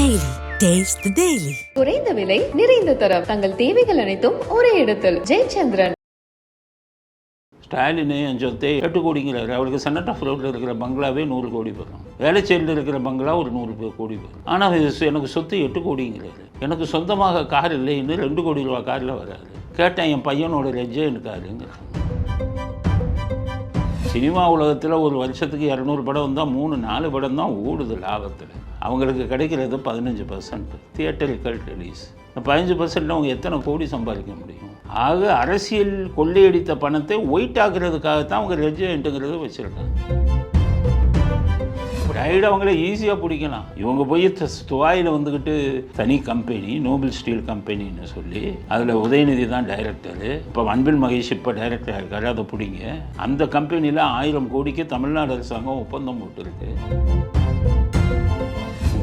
Taste the Daily. குறைந்த விலை நிறைந்த தரம். தங்கள் தேவைகள் அனைத்தும் ஒரே இடத்தில். ஜெயச்சந்திரன். ஸ்டாலின் என் சொத்தை எட்டு கோடிங்கிறாரு அவருக்கு செனட் ஆஃப் ரோட்டில் இருக்கிற பங்களாவே நூறு கோடி பெறும் வேலைச்சேரியில் இருக்கிற பங்களா ஒரு நூறு கோடி பெறும் ஆனால் எனக்கு சொத்து எட்டு கோடிங்கிறாரு எனக்கு சொந்தமாக கார் இல்லைன்னு ரெண்டு கோடி ரூபா காரில் வராரு. கேட்டேன் என் பையனோட ரெஜென்ட் காருங்கிறாங்க சினிமா உலகத்தில் ஒரு வருஷத்துக்கு இரநூறு படம் வந்தால் மூணு நாலு படம் தான் ஓடுது லாபத்தில். அவங்களுக்கு கிடைக்கிறது பதினஞ்சு பர்சன்ட் தியேட்டரிக்கல் ரிலீஸ் இந்த பதினஞ்சு பர்சன்ட் அவங்க எத்தனை கோடி சம்பாதிக்க முடியும்? ஆக அரசியல் கொள்ளையடித்த பணத்தை ஒயிட் ஆக்குறதுக்காகத்தான் அவங்க ரெஜிமெண்ட்டுங்கிறத வச்சுருக்காங்க. டைடு அவங்கள ஈஸியாக பிடிக்கலாம். இவங்க போய் துவாயில் வந்துக்கிட்டு தனி கம்பெனி நோபல் ஸ்டீல் கம்பெனின்னு சொல்லி அதில் உதயநிதி தான் டைரக்டரு இப்போ அன்பில் மகேஷ் இப்போ டைரக்டர் இருக்காரு அதை பிடிங்க. அந்த கம்பெனியில் ஆயிரம் கோடிக்கு தமிழ்நாடு அரசாங்கம் ஒப்பந்தம் போட்டுருக்கு.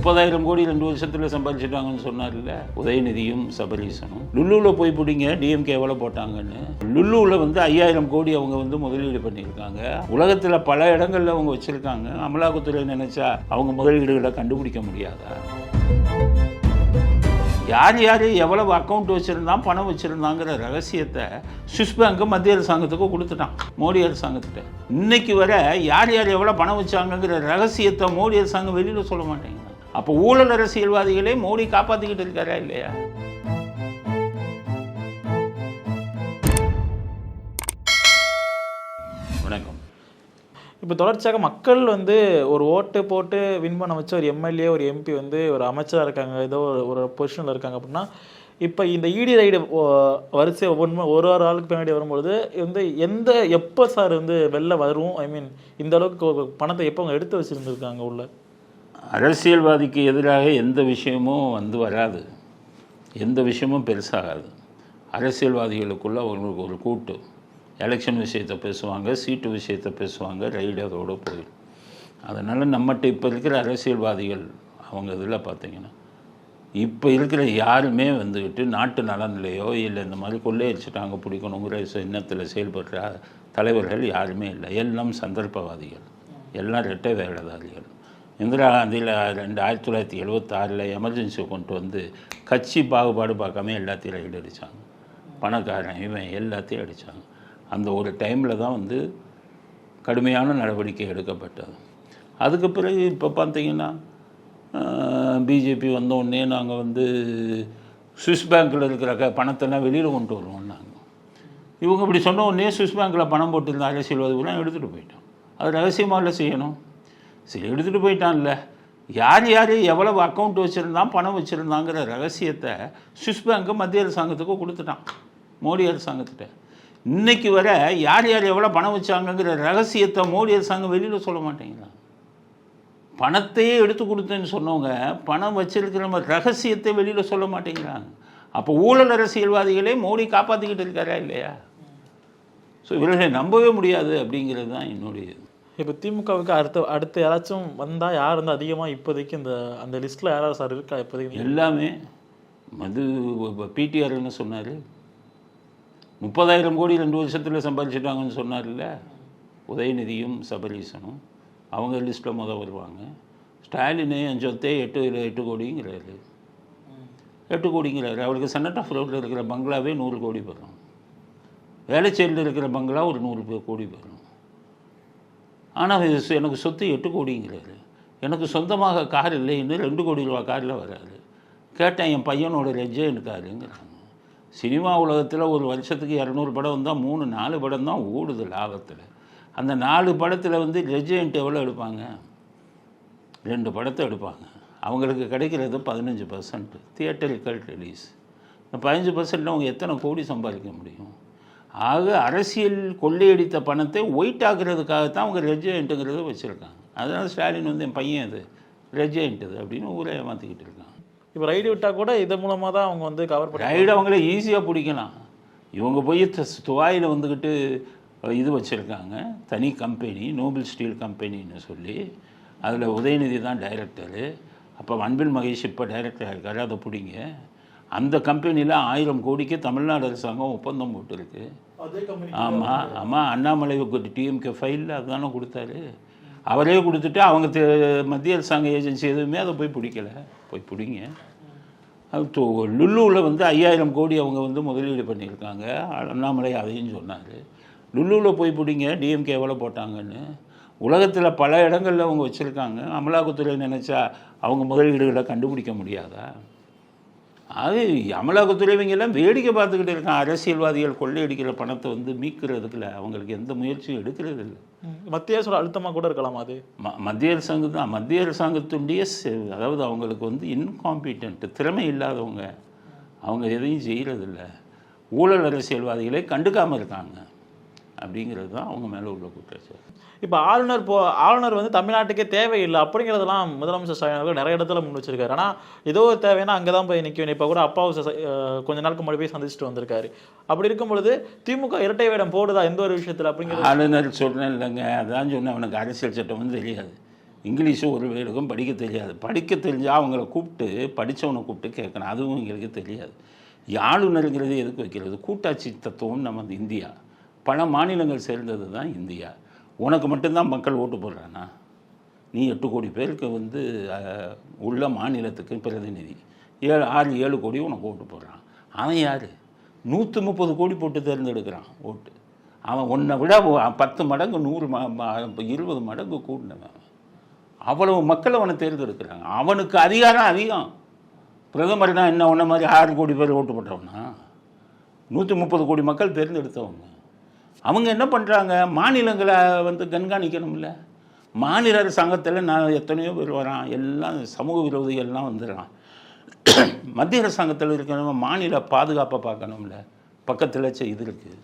முப்பதாயிரம் கோடி ரெண்டு வருஷத்தில் சம்பாதிச்சிட்டாங்கன்னு சொன்னார்ல உதயநிதியும் சபரீசனும். லுல்லுவில் போய் பிடிங்க டிஎம்கே எவ்வளோ போட்டாங்கன்னு. லுல்லுவில் வந்து ஐயாயிரம் கோடி அவங்க வந்து முதலீடு பண்ணியிருக்காங்க. உலகத்தில் பல இடங்களில் அவங்க வச்சுருக்காங்க. அமலாக்கத்துறை நினைச்சா அவங்க முதலீடுகளை கண்டுபிடிக்க முடியாதா? யார் யார் எவ்வளவு அக்கௌண்ட் வச்சுருந்தான் பணம் வச்சுருந்தாங்கிற ரகசியத்தை சுவிஸ் பேங்க்கு மத்திய அரசாங்கத்துக்கு கொடுத்துட்டான் மோடி அரசாங்கத்திட்ட இன்னைக்கு வர யார் யார் எவ்வளோ பணம் வச்சாங்கங்கிற ரகசியத்தை மோடி அரசாங்கம் வெளியில் சொல்ல மாட்டேங்கிறான் அப்போ ஊழல் அரசியல்வாதிகளே மோடி காப்பாற்றிக்கிட்டு இருக்காரா இல்லையா? வணக்கம். இப்போ தொடர்ச்சியாக மக்கள் வந்து ஒரு ஓட்டு போட்டு வின் பண்ண வச்ச ஒரு எம்எல்ஏ ஒரு எம்பி வந்து ஒரு அமைச்சராக இருக்காங்க ஏதோ ஒரு பொசிஷனில் இருக்காங்க அப்படின்னா இப்போ இந்த இடி ரைடு வரிசை ஒவ்வொன்றும் ஒரு ஒரு ஆளுக்கு பின்னாடி வரும்பொழுது வந்து எந்த எப்போ சார் வந்து வெளில வரும்? ஐ மீன் இந்த அளவுக்கு பணத்தை எப்போ அவங்க எடுத்து வச்சுருந்துருக்காங்க உள்ள? அரசியல்வாதிக்கு எதிராக எந்த விஷயமும் வந்து வராது. எந்த விஷயமும் பெருசாகாது. அரசியல்வாதிகளுக்குள்ள அவங்களுக்கு ஒரு கூட்டு. எலெக்ஷன் விஷயத்தை பேசுவாங்க சீட்டு விஷயத்தை பேசுவாங்க ரைடு அதோடு போயிடும். அதனால் நம்மகிட்ட இப்போ இருக்கிற அரசியல்வாதிகள் அவங்க இதில் பார்த்தீங்கன்னா இப்போ இருக்கிற யாருமே வந்துக்கிட்டு நாட்டு நலன்லையோ இல்லை இந்த மாதிரி கொள்ளையடிச்சிட்டாங்க பிடிக்கணுங்கிற எண்ணத்தில் செயல்படுற தலைவர்கள் யாருமே இல்லை. எல்லாம் சந்தர்ப்பவாதிகள். எல்லாம் ரெட்டை வேலைதாரிகள். இந்திரா காந்தியில் ரெண்டு ஆயிரத்தி தொள்ளாயிரத்தி எழுபத்தாறில் எமர்ஜென்சி கொண்டு வந்து கட்சி பாகுபாடு பார்க்காம எல்லாத்தையும் ரைடு அடித்தாங்க பணக்காரன் இவன் எல்லாத்தையும் அடித்தாங்க அந்த ஒரு டைமில் தான் வந்து கடுமையான நடவடிக்கை எடுக்கப்பட்டது. அதுக்கு பிறகு இப்போ பார்த்தீங்கன்னா பிஜேபி வந்த உடனே நாங்கள் வந்து சுவிஸ் பேங்க்கில் இருக்கிற க பணத்தெல்லாம் வெளியில் கொண்டு வருவோம் நாங்கள் இவங்க இப்படி சொன்ன உடனே சுவிஸ் பேங்க்கில் பணம் போட்டிருந்த அரசியல்வாதிகளாம் எடுத்துகிட்டு போயிட்டோம். அது ரகசியமாக செய்யணும்? சரி எடுத்துகிட்டு போயிட்டான்ல. யார் யார் எவ்வளவு அக்கௌண்ட் வச்சுருந்தான் பணம் வச்சுருந்தாங்கிற ரகசியத்தை சுவிஸ் பேங்க்கு மத்திய அரசாங்கத்துக்கு கொடுத்துட்டான். மோடி அரசாங்கத்திட்ட. இன்னைக்கு வர யார் யார் எவ்வளோ பணம் வச்சாங்கங்கிற ரகசியத்தை மோடி அரசாங்கம் வெளியில் சொல்ல மாட்டேங்கிறான். பணத்தையே எடுத்து கொடுத்தேன்னு சொன்னவங்க பணம் வச்சிருக்கிற மாதிரி ரகசியத்தை வெளியில் சொல்ல மாட்டேங்கிறாங்க. அப்போ ஊழல் அரசியல்வாதிகளே மோடி காப்பாற்றிக்கிட்டு இருக்காரா இல்லையா? ஸோ இவர்களை நம்பவே முடியாது அப்படிங்கிறது தான் என்னுடைய இது. இப்போ திமுகவுக்கு அடுத்த அடுத்து யாராச்சும் வந்தால் யார் வந்து அதிகமாக இப்போதைக்கு இந்த அந்த லிஸ்ட்டில் யாராவது சார் இருக்கா இப்போதைக்கு எல்லாமே. மது பிடிஆர் என்ன சொன்னார்? முப்பதாயிரம் கோடி ரெண்டு வருஷத்தில் சம்பாதிச்சிட்டாங்கன்னு சொன்னார்ல. உதயநிதியும் சபரீசனும். அவங்க லிஸ்ட்டில் முதல் வருவாங்க. ஸ்டாலினு என் சொத்தே எட்டு எட்டு கோடிங்கிறாரு. எட்டு கோடிங்கிறாரு. அவருக்கு செனட் ஆஃப் ரோட்டில் இருக்கிற பங்களாவே நூறு கோடி பெறும் வேலைச்சேரியில் இருக்கிற பங்களா ஒரு நூறு கோடி பெறும் ஆனால் எனக்கு சொத்து எட்டு கோடிங்கிறாரு. எனக்கு சொந்தமாக கார் இல்லைன்னு ரெண்டு கோடி ரூபா காரில் வராரு. கேட்டேன் என் பையனோட ரெஜென்ட் காருங்கிறாங்க சினிமா உலகத்தில் ஒரு வருஷத்துக்கு இரநூறு படம் வந்தால் மூணு நாலு படம் தான் ஓடுது லாபத்தில். அந்த நாலு படத்தில் வந்து ரெஜென்ட் எவ்வளோ எடுப்பாங்க? ரெண்டு படத்தை எடுப்பாங்க. அவங்களுக்கு கிடைக்கிறது பதினஞ்சு பர்சன்ட் கல்ட் ரிலீஸ் இந்த பதினஞ்சு பர்சன்ட் அவங்க எத்தனை கோடி சம்பாதிக்க முடியும்? ஆக அரசியல் கொள்ளையடித்த பணத்தை ஒயிட் ஆக்குறதுக்காகத்தான் அவங்க ரெஜென்ட்டுங்கிறத வச்சுருக்காங்க. அதனால் ஸ்டாலின் வந்து என் பையன் இது ரெஜென்ட் இது அப்படின்னு ஊரை ஏமாற்றிக்கிட்டு இருக்கான். இப்போ ரைடு விட்டால் கூட இதன் மூலமாக தான் அவங்க வந்து கவர் பண்ணி ரைடு அவங்கள ஈஸியாக பிடிக்கலாம். இவங்க போய் துவாயில் வந்துக்கிட்டு இது வச்சுருக்காங்க. தனி கம்பெனி நோபல் ஸ்டீல் கம்பெனின்னு சொல்லி. அதில் உதயநிதி தான் டைரக்டரு அப்போ அன்பில் மகேஷ் இப்போ டைரக்டர் இருக்காரு. அதை பிடிங்க. அந்த கம்பெனியில் ஆயிரம் கோடிக்கு தமிழ்நாடு அரசாங்கம் ஒப்பந்தம் போட்டிருக்கு. ஆமாம் ஆமாம் அண்ணாமலை டிஎம்கே ஃபைலில் அதுதானே கொடுத்தாரு. அவரே கொடுத்துட்டு அவங்க மத்திய அரசாங்க ஏஜென்சி எதுவுமே அதை போய் பிடிக்கல. போய் பிடிங்க. அது தொ- லுலுவில் வந்து ஐயாயிரம் கோடி அவங்க வந்து முதலீடு பண்ணியிருக்காங்க. அண்ணாமலை அதையும் சொன்னார். லுலுவில் போய் பிடிங்க டிஎம்கே எவ்வளோ போட்டாங்கன்னு. உலகத்தில் பல இடங்களில் அவங்க வச்சுருக்காங்க. அமலாக்கத்துறை நினச்சா அவங்க முதலீடுகளை கண்டுபிடிக்க முடியாதா? அது அமலாக்கத்துறை இவங்க எல்லாம் வேடிக்கை பார்த்துக்கிட்டு இருக்கான். அரசியல்வாதிகள் கொள்ளையடிக்கிற பணத்தை வந்து மீட்கிறதுக்குல அவங்களுக்கு எந்த முயற்சியும் எடுக்கிறது இல்லை மத்திய அரசோட அழுத்தமாக கூட இருக்கலாம் அது. ம மத்திய அரசாங்கம் தான் மத்திய அரசாங்கத்துடைய செ- அதாவது அவங்களுக்கு வந்து இன்காம்பிட்டன்ட் திறமை இல்லாதவங்க. அவங்க எதையும் செய்கிறதில்ல ஊழல் அரசியல்வாதிகளை கண்டுக்காமல் இருக்காங்க. அப்படிங்கிறது தான் அவங்க மேலே உள்ள குற்றச்சாட்டு. இப்போ ஆளுநர் போ ஆளுநர் வந்து தமிழ்நாட்டுக்கே தேவையில்லை அப்படிங்கிறதெல்லாம் முதலமைச்சர் ஸ்டாலின் அவர்கள் நிறைய இடத்துல முன் வச்சிருக்காரு. ஆனால் ஏதோ ஒரு தேவைன்னா அங்கே தான் போய் நிற்க வேண்டிய இப்போ கூட அப்பாவை கொஞ்ச நாளுக்கு முன்னாடி போய் சந்திச்சுட்டு வந்திருக்காரு. அப்படி இருக்கும் பொழுது திமுக இரட்டை வேடம் போடுதா எந்த ஒரு விஷயத்தில் அப்படிங்கிறது? ஆளுநர் சொன்னேன் இல்லைங்க. அதான் சொன்னேன். அவனுக்கு அரசியல் சட்டமும் தெரியாது. இங்கிலீஷும் ஒரு வேலுக்கும் படிக்க தெரியாது. படிக்க தெரிஞ்சால் அவங்கள கூப்பிட்டு படித்தவனை கூப்பிட்டு கேட்கணும். அதுவும் எங்களுக்கு தெரியாது. ஆளுநருங்கிறது எதுக்கு வைக்கிறது? கூட்டாட்சி தத்துவம் நம்ம இந்தியா. பல மாநிலங்கள் சேர்ந்தது தான் இந்தியா. உனக்கு மட்டும்தான் மக்கள் ஓட்டு போடுறானா? நீ எட்டு கோடி பேருக்கு வந்து உள்ள மாநிலத்துக்கு பிரதிநிதி. ஏழு ஆறு ஏழு கோடி உனக்கு ஓட்டு போடுறான். அவன் யார்? நூற்றி முப்பது கோடி போட்டு தேர்ந்தெடுக்கிறான் ஓட்டு. அவன் உன்னை விட பத்து மடங்கு நூறு இருபது மடங்கு கூடினவன் அவ்வளவு மக்கள் அவனை தேர்ந்தெடுக்கிறாங்க. அவனுக்கு அதிகாரம் அதிகம். பிரதமர் தான் என்ன உன்ன மாதிரி ஆறு கோடி பேர் ஓட்டு போட்டவனா? நூற்றி முப்பது கோடி மக்கள் தேர்ந்தெடுத்தவங்க. அவங்க என்ன பண்ணுறாங்க மாநிலங்களை வந்து கண்காணிக்கணும்ல. மாநில அரசாங்கத்தில் நான் எத்தனையோ பேர் வரான். எல்லாம் சமூக விரோதிகள்லாம் வந்துடுறான். மத்திய அரசாங்கத்தில் இருக்கிறவங்க மாநில பாதுகாப்பை பார்க்கணும்ல. பக்கத்தில் இது இருக்குது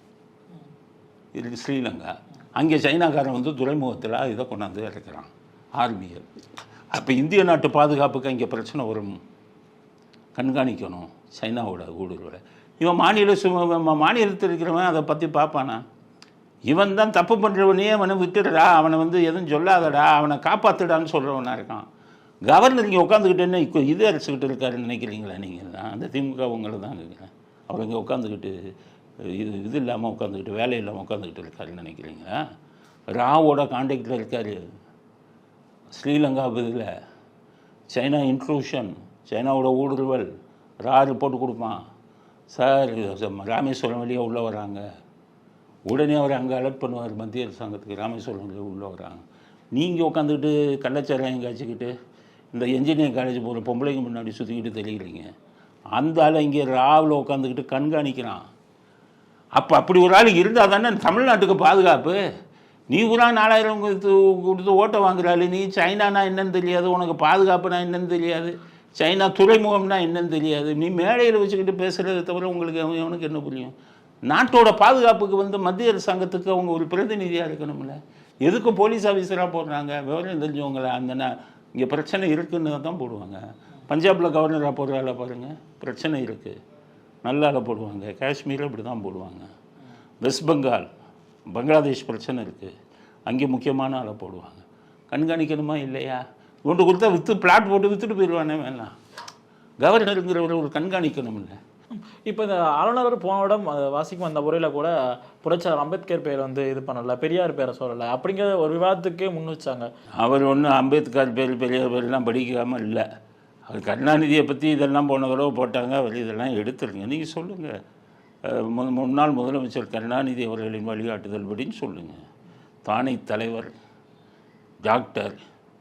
இது ஸ்ரீலங்கா. அங்கே சைனாக்காரன் வந்து துறைமுகத்தில் இதை கொண்டாந்து இருக்கிறான் ஆர்மியை அப்போ இந்திய நாட்டு பாதுகாப்புக்கு இங்கே பிரச்சனை வரும். கண்காணிக்கணும். சைனாவோட ஊடுருவலை. இவன் மாநில சு மாநிலத்தில் இருக்கிறவன் அதை பற்றி பார்ப்பானா? இவன் தான் தப்பு பண்ணுறவனையே அவனை விட்டுடுறா. அவனை வந்து எதுவும் சொல்லாதடா. அவனை காப்பாற்றுடான்னு சொல்கிறவனாக இருக்கான். கவர்னர் இங்கே உட்காந்துக்கிட்டு என்ன இப்போ இது அரைச்சிக்கிட்டு இருக்காருன்னு நினைக்கிறீங்களா நீங்கள் தான் அந்த திமுக உங்களை தான் கேட்குறேன் அவர் இங்கே உட்காந்துக்கிட்டு இது இது இல்லாமல் உட்காந்துக்கிட்டு வேலை இல்லாமல் உட்காந்துக்கிட்டு இருக்காருன்னு நினைக்கிறீங்களா? ராவோட காண்டாக்டில் இருக்கார். ஸ்ரீலங்கா இதில் சைனா இன்ட்ரூஷன் சைனாவோட ஊடுருவல் ரா ரிப்போர்ட் கொடுப்பான். சார் ராமேஸ்வரம் வழியாக உள்ளே வராங்க. உடனே அவர் அங்கே அலர்ட் பண்ணுவார் மத்திய அரசாங்கத்துக்கு. ராமேஸ்வரம் உள்ளே வராங்க. நீங்கள் உட்காந்துக்கிட்டு கள்ளச்சாராயம் காய்ச்சிக்கிட்டு இந்த என்ஜினியரிங் காலேஜ் போகிற பொம்பளைங்க முன்னாடி சுற்றிக்கிட்டு தெரியுறீங்க. அந்த ஆள் இங்கே ராவில் உட்காந்துக்கிட்டு கண்காணிக்கிறான். அப்போ அப்படி ஒரு ஆள் இருந்தால் தானே தமிழ்நாட்டுக்கு பாதுகாப்பு? நீ கூட நாலாயிரம் கொடுத்து கொடுத்து ஓட்டை வாங்குறாள் நீ சைனானா என்னன்னு தெரியாது உனக்கு பாதுகாப்புனா என்னன்னு தெரியாது சைனா துறைமுகம்னா என்னன்னு தெரியாது. நீ மேடையில் வச்சுக்கிட்டு பேசுகிறத தவிர உங்களுக்கு அவனுக்கு என்ன புரியும்? நாட்டோட பாதுகாப்புக்கு வந்து மத்திய அரசாங்கத்துக்கு அவங்க ஒரு பிரதிநிதியாக இருக்கணும்ல. எதுக்கு போலீஸ் ஆஃபீஸராக போடுறாங்க. விவரம் தெரிஞ்சவங்கள அந்த இங்கே பிரச்சனை இருக்குன்னு தான் போடுவாங்க. பஞ்சாபில் கவர்னராக போடுறால பாருங்கள் பிரச்சனை இருக்குது நல்லால போடுவாங்க. காஷ்மீரில் இப்படி தான் போடுவாங்க. வெஸ்ட் பெங்கால் பங்களாதேஷ் பிரச்சனை இருக்குது அங்கே முக்கியமான ஆளை போடுவாங்க. கண்காணிக்கணுமா இல்லையா? கொண்டு கொடுத்தா விற்று பிளாட் போட்டு விற்றுட்டு போயிடுவானே வேணாம் கவர்னருங்கிறவரை ஒரு கண்காணிக்கணும் இல்லை இப்போ இந்த ஆளுநர் போன இடம் வாசிக்கும் அந்த முறையில் கூட புரட்சியாளர் அம்பேத்கர் பேர் வந்து இது பண்ணல பெரியார் பேரை சொல்லலை அப்படிங்கிற ஒரு விவாதத்துக்கே முன் வச்சாங்க. அவர் ஒன்றும் அம்பேத்கர் பேர் பெரியார் பேர்லாம் படிக்காமல் இல்லை. அது கருணாநிதியை பற்றி இதெல்லாம் போன தடவை போட்டாங்க அவர் இதெல்லாம் எடுத்துருங்க. நீங்கள் சொல்லுங்கள் முன்னாள் முதலமைச்சர் கருணாநிதி அவர்களின் வழிகாட்டுதல் படின்னு சொல்லுங்கள் தானை தலைவர் டாக்டர்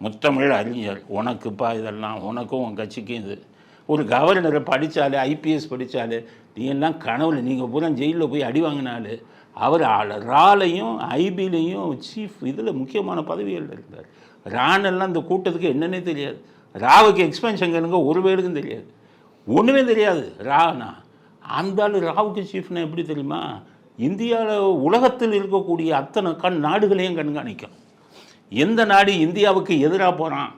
முத்தமிழ் அறிஞர் உனக்குப்பா இதெல்லாம் உனக்கும் உன் கட்சிக்கும் இது. ஒரு கவர்னரை படித்தாலே ஐபிஎஸ் படித்தாலே நீ எல்லாம் கனவுல நீங்கள் பூரா ஜெயிலில் போய் அடி வாங்கினாலே அவர் ராலையும் ஐபிலையும் சீஃப் இதில் முக்கியமான பதவிகள் இருந்தார். ரானெல்லாம் இந்த கூட்டத்துக்கு என்னன்னே தெரியாது. ராவுக்கு எக்ஸ்பென்ஷன் கேளுங்க ஒரு பேருக்கும் தெரியாது. ஒன்றுமே தெரியாது. ரானா அந்த ஆள் ராவுக்கு சீஃப்னா எப்படி தெரியுமா? இந்தியாவில் உலகத்தில் இருக்கக்கூடிய அத்தனை கண் நாடுகளையும் கண்காணிக்கும். எந்த நாடு இந்தியாவுக்கு எதிராக போகிறான்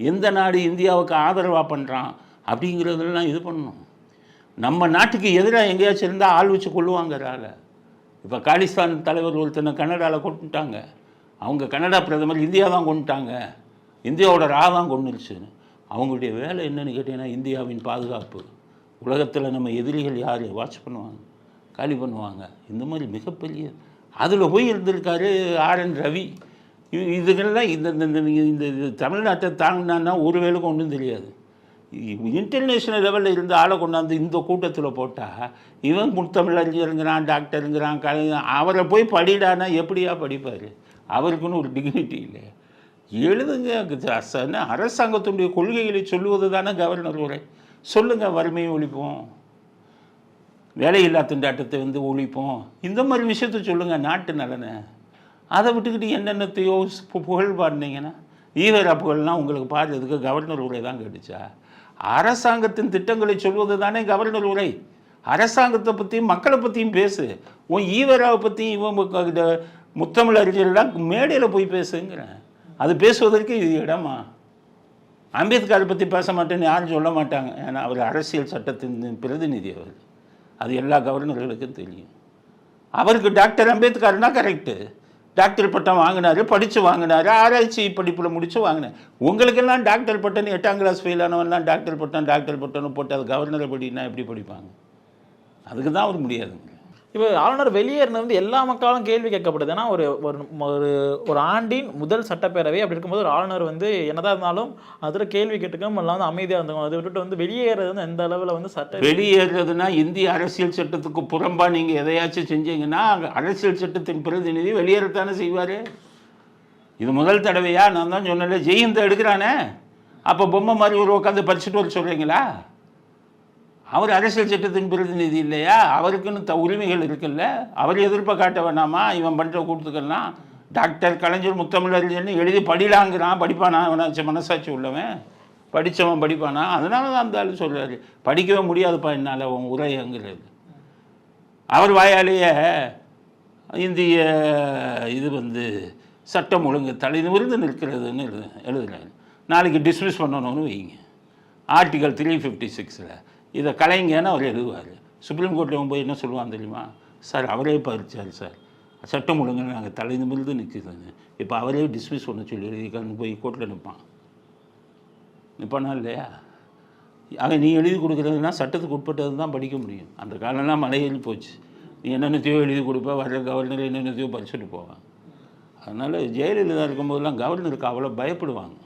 எந்த நாடு இந்தியாவுக்கு ஆதரவாக பண்ணுறான் அப்படிங்கிறதெல்லாம் இது பண்ணணும். நம்ம நாட்டுக்கு எதிராக எங்கேயாச்சும் இருந்தால் ஆள் வச்சு கொள்ளுவாங்க இப்போ காலிஸ்தான் தலைவர் ஒருத்தனை கனடாவில் கொண்டுட்டாங்க அவங்க கனடா பிரதமர் இந்தியா தான் கொண்டுட்டாங்க இந்தியாவோட ரா தான் கொண்டுருச்சுன்னு அவங்களுடைய வேலை என்னன்னு கேட்டிங்கன்னா இந்தியாவின் பாதுகாப்பு. உலகத்தில் நம்ம எதிரிகள் யார்? வாட்ச் பண்ணுவாங்க. காலி பண்ணுவாங்க. இந்த மாதிரி மிகப்பெரிய அதில் போய் இருந்திருக்காரு ஆர் என் ரவி. இது- இதுக்கெல்லாம் இந்த இந்த- இது தமிழ்நாட்டை தாங்கினான்னா ஒரு வேலை ஒன்றும் தெரியாது. இன்டர்நேஷ்னல் லெவலில் இருந்து ஆளை கொண்டாந்து இந்த கூட்டத்தில் போட்டால் இவன் முத்தமிழறிஞருங்கிறான் டாக்டருங்கிறான் கலைஞர் அவரை போய் படிடானா எப்படியா படிப்பார்? அவருக்குன்னு ஒரு டிக்னிட்டி இல்லை எழுதுங்க அரசாங்கத்தினுடைய கொள்கைகளை சொல்லுவது தானே கவர்னர் உரை. சொல்லுங்கள் வறுமையை ஒழிப்போம். வேலையில்லா திண்டாட்டத்தை வந்து ஒழிப்போம். இந்த மாதிரி விஷயத்த சொல்லுங்கள் நாட்டு நலனை. அதை விட்டுக்கிட்டு என்னென்னத்தையோ புகழ் பாடினீங்கன்னா ஈவேரா புகழ்லாம் உங்களுக்கு பாடுறதுக்கு கவர்னர் உரை தான் கேட்டுச்சா? அரசாங்கத்தின் திட்டங்களை சொல்வது தானே கவர்னர் உரை. அரசாங்கத்தை பற்றியும் மக்களை பற்றியும் பேசு. உன் ஈவராவை பற்றியும் இவன் முத்தமிழ் அறிஞர்லாம் மேடையில் போய் பேசுங்கிறேன் அது பேசுவதற்கு இது இடமா? அம்பேத்கரை பற்றி பேச மாட்டேன்னு யாரும் சொல்ல மாட்டாங்க. ஏன்னா அவர் அரசியல் சட்டத்தின் பிரதிநிதி அவர். அது எல்லா கவர்னர்களுக்கும் தெரியும். அவருக்கு டாக்டர் அம்பேத்கர்னால் கரெக்டு டாக்டர் பட்டம் வாங்கினார் படித்து வாங்கினாரு ஆராய்ச்சி படிப்பில் முடித்து வாங்கினார். உங்களுக்கெல்லாம் டாக்டர் பட்டம் எட்டாம் கிளாஸ் ஃபெயில் ஆனவன்லாம் டாக்டர் பட்டம் டாக்டர் பட்டம்னு போட்டு அது கவர்னரை படினா எப்படி படிப்பாங்க? அதுக்கு தான் அவர் முடியாதுங்க. இப்போ ஆளுநர் வெளியேறினது வந்து எல்லா மக்களும் கேள்வி கேட்கப்படுது. ஏன்னா ஒரு ஒரு ஒரு ஆண்டின் முதல் சட்டப்பேரவை அப்படி இருக்கும்போது ஒரு ஆளுநர் வந்து என்னதான் இருந்தாலும் அதில் கேள்வி கேட்டுக்காம எல்லாம் வந்து அமைதியாக இருந்தோம் அதை விட்டுட்டு வந்து வெளியேறது வந்து எந்த அளவில் வந்து சட்ட வெளியேறதுன்னா இந்திய அரசியல் சட்டத்துக்கு புறம்பா நீங்கள் எதையாச்சும் செஞ்சீங்கன்னா அரசியல் சட்டத்தின் பிரதிநிதி வெளியேறத்தானே செய்வார்? இது முதல் தடவையா? நான் தான் சொன்னேன் ஜெயந்த எடுக்கிறானே? அப்போ பொம்மை மாதிரி ஒரு உட்காந்து படிச்சுட்டு வர சொல்கிறீங்களா அவர் அரசியல் சட்டத்தின் பிரதிநிதி இல்லையா? அவருக்குன்னு த உரிமைகள் இருக்குல்ல? அவர் எதிர்ப்பை காட்ட வேணாமா? இவன் பண்ணுற கூட்டத்துக்கெல்லாம் டாக்டர் கலைஞர் முத்தமிழறிஞர்னு எழுதி படிலாங்கிறான். படிப்பானா? அவனாச்சும் மனசாட்சி உள்ளவன். படித்தவன் படிப்பானா? அதனால தான் அந்த ஆள் சொல்கிறாரு படிக்கவே முடியாதுப்பா என்னால் அவன் உரைங்கிறது அவர் வாயாலேயே இந்திய இது வந்து சட்டம் ஒழுங்கு தலை நிமிர்ந்து நிற்கிறதுன்னு எழுது எழுதுறாரு. நாளைக்கு டிஸ்மிஸ் பண்ணணும்னு வைங்க. ஆர்டிகல் த்ரீ ஃபிஃப்டி சிக்ஸில் இதை கலைங்கன்னு அவர் எழுதுவார். சுப்ரீம் கோர்ட்டில் போய் என்ன சொல்லுவான் தெரியுமா? சார் அவரே பறிச்சார் சார். சட்டம் ஒழுங்கு நாங்கள் தலை நிமிர்ந்து நிற்குதுன்னு இப்போ அவரே டிஸ்மிஸ் பண்ண சொல்லி எழுதிக்கான்னு போய் கோர்ட்டில் நிற்பான் நிற்பானா இல்லையா? ஆக நீ எழுதி கொடுக்குறதுனா சட்டத்துக்கு உட்பட்டது தான் படிக்க முடியும். அந்த காலம்லாம் மலையேறி போச்சு. நீ என்னென்னத்தையோ எழுதி கொடுப்ப வர கவர்னர் என்னென்னத்தையோ படிச்சுட்டு போவான் அதனால் ஜெயலலிதா இருக்கும்போதெல்லாம் கவர்னருக்கு அவ்வளோ பயப்படுவாங்க.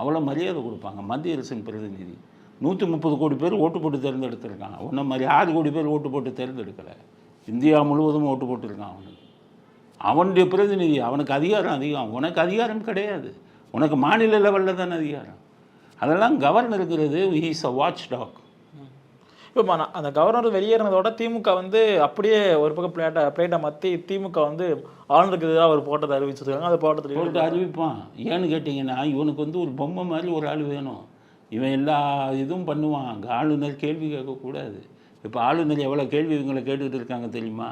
அவ்வளோ மரியாதை கொடுப்பாங்க. மத்திய அரசின் பிரதிநிதி. நூற்றி முப்பது கோடி பேர் ஓட்டு போட்டு தேர்ந்தெடுத்திருக்கான் உன்ன மாதிரி ஆறு கோடி பேர் ஓட்டு போட்டு தேர்ந்தெடுக்கலை. இந்தியா முழுவதும் ஓட்டு போட்டிருக்கான் அவனுக்கு. அவனுடைய பிரதிநிதி அவனுக்கு அதிகாரம் அதிகம். உனக்கு அதிகாரம் கிடையாது. உனக்கு மாநில லெவலில் தானே அதிகாரம். அதெல்லாம் கவர்னருங்கிறது இஸ் அ வாட்ச் டாக் இப்போ ம- அந்த கவர்னர் வெளியேறினதோட திமுக வந்து அப்படியே ஒரு பக்கம் பிளேட்டை பிளேட்டை மாற்றி திமுக வந்து ஆளுநருக்கு எதிராக ஒரு போட்டத்தை அறிவிச்சிருக்காங்க. அந்த போட்டு போட்டத்தில் அறிவிப்பான். ஏன்னு கேட்டிங்கன்னா இவனுக்கு வந்து ஒரு பொம்மை மாதிரி ஒரு ஆள் வேணும். இவன் எல்லா இதுவும் பண்ணுவான். அங்கே ஆளுநர் கேள்வி கேட்கக்கூடாது. இப்போ ஆளுநர் எவ்வளோ கேள்வி இவங்களை கேட்டுக்கிட்டு இருக்காங்க தெரியுமா?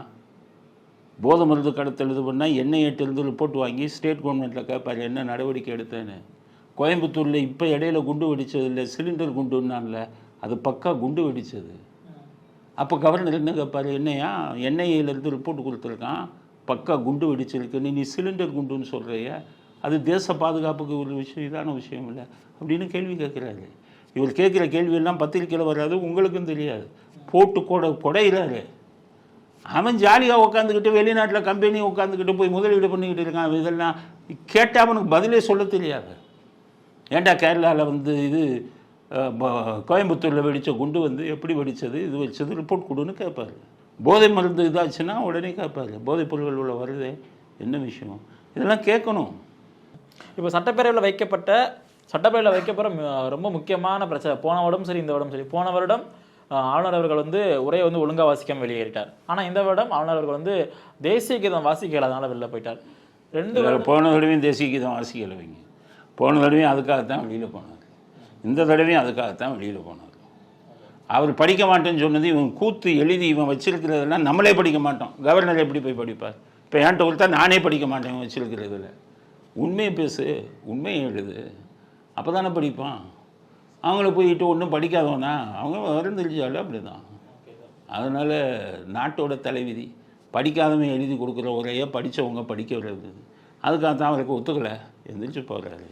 போதை மருந்து கடத்தல் இது பண்ணால் என்ஐஏட்டிலிருந்து ரிப்போர்ட் வாங்கி ஸ்டேட் கவர்மெண்ட்டில் கேட்பார் என்ன நடவடிக்கை எடுத்தேன்னு? கோயம்புத்தூரில் இப்போ இடையில குண்டு வெடிச்சதில்ல சிலிண்டர் குண்டுன்னான்ல அது பக்கா குண்டு வெடித்தது அப்போ கவர்னர் என்ன கேட்பார் என்னையா? என்ஐஏலேருந்து ரிப்போர்ட் கொடுத்துருக்கான். பக்கா குண்டு வெடிச்சிருக்குன்னு நீ சிலிண்டர் குண்டுன்னு சொல்கிறைய அது தேச பாதுகாப்புக்கு ஒரு விஷயம் இதான விஷயம் இல்லை. அப்படின்னு கேள்வி கேட்குறாரு. இவர் கேட்குற கேள்வியெல்லாம் பத்திரிக்கையில் வராது உங்களுக்கும் தெரியாது. போட்டு கொடை கொடையிறாரு. அவன் ஜாலியாக உட்காந்துக்கிட்டு வெளிநாட்டில் கம்பெனி உட்காந்துக்கிட்டு போய் முதலீடு பண்ணிக்கிட்டு இருக்கான். இதெல்லாம் கேட்டால் அவனுக்கு பதிலே சொல்ல தெரியாது. ஏன்டா கேரளாவில் வந்து இது கோயம்புத்தூரில் வெடித்த குண்டு வந்து எப்படி வெடித்தது இது வச்சது ரிப்போர்ட் கொடுன்னு கேட்பாரு போதை மருந்து இதாச்சுன்னா உடனே கேட்பாரு போதைப் பொருள்கள் உள்ள வருது என்ன விஷயம்? இதெல்லாம் கேட்கணும். இப்போ சட்டப்பேரவையில் வைக்கப்பட்ட சட்டப்பேரவையில் வைக்கப்போகிற மு- ரொம்ப முக்கியமான பிரச்சனை. போன வருடம் சரி இந்த வருடம் சரி. போன வருடம் ஆளுநர் அவர்கள் வந்து உரையை வந்து ஒழுங்காக வாசிக்காம வெளியேறிட்டார். ஆனால் இந்த வருடம் ஆளுநர் அவர்கள் வந்து தேசிய கீதம் வாசிக்க இயலாதனால வெளில போயிட்டார். ரெண்டு போன தடவையும் தேசிய கீதம் வாசிக்கல வைங்க போன தடவையும் அதுக்காகத்தான் வெளியில் போனார் இந்த தடவையும் அதுக்காகத்தான் வெளியில் போனார் அவர் படிக்க மாட்டேன்னு சொன்னது இவன் கூத்து எழுதி இவன் வச்சிருக்கிறதெல்லாம் நம்மளே படிக்க மாட்டோம். கவர்னர் எப்படி போய் படிப்பார்? இப்போ என்கிட்ட கொடுத்தா நானே படிக்க மாட்டேன் இவன் வச்சிருக்கிறதுல. உண்மையை பேசு உண்மையை எழுது. அப்போ தானே படிப்பான். அவங்கள போயிட்டு ஒன்றும் படிக்காதவனா? அவங்க வரும் தெரிஞ்சாலும் அப்படி தான் அதனால் நாட்டோட தலைவிதி படிக்காதவன் எழுதி கொடுக்குற உரையை படித்தவங்க படிக்க விடுறது அதுக்காக தான் அவருக்கு ஒத்துக்கலை. எந்திரிச்சு போகிறாரு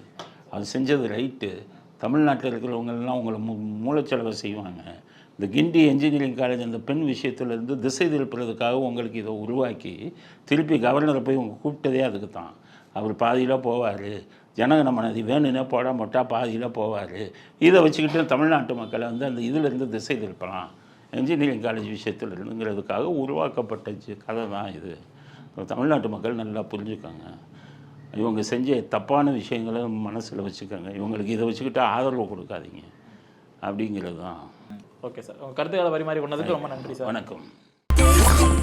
அது செஞ்சது ரைட்டு. தமிழ்நாட்டில் இருக்கிறவங்கெல்லாம் உங்களை மூ மூலச்செலவை செய்வாங்க. இந்த கிண்டி என்ஜினியரிங் காலேஜ் அந்த பெண் விஷயத்துலேருந்து திசை திருப்புறதுக்காக உங்களுக்கு இதை உருவாக்கி திருப்பி கவர்னரை போய் உங்கள் கூப்பிட்டதே அதுக்கு தான் அவர் பாதியில் போவார். ஜனகணமனதி வேணும்னே போட மாட்டா பாதியில் போவார். இதை வச்சுக்கிட்டு தமிழ்நாட்டு மக்களை வந்து அந்த இதிலிருந்து திசை திருப்பலாம். இன்ஜினியரிங் காலேஜ் விஷயத்தில் இருந்துங்கிறதுக்காக உருவாக்கப்பட்ட கதை தான் இது. தமிழ்நாட்டு மக்கள் நல்லா புரிஞ்சுக்கோங்க. இவங்க செஞ்ச தப்பான விஷயங்களை மனசில் வச்சுக்கோங்க. இவங்களுக்கு இதை வச்சுக்கிட்டு ஆதரவு கொடுக்காதீங்க. அப்படிங்கிறது தான் ஓகே சார். உங்கள் கருத்துக்களை பரிமாறி கொண்டதுக்கு ரொம்ப நன்றி சார். வணக்கம்.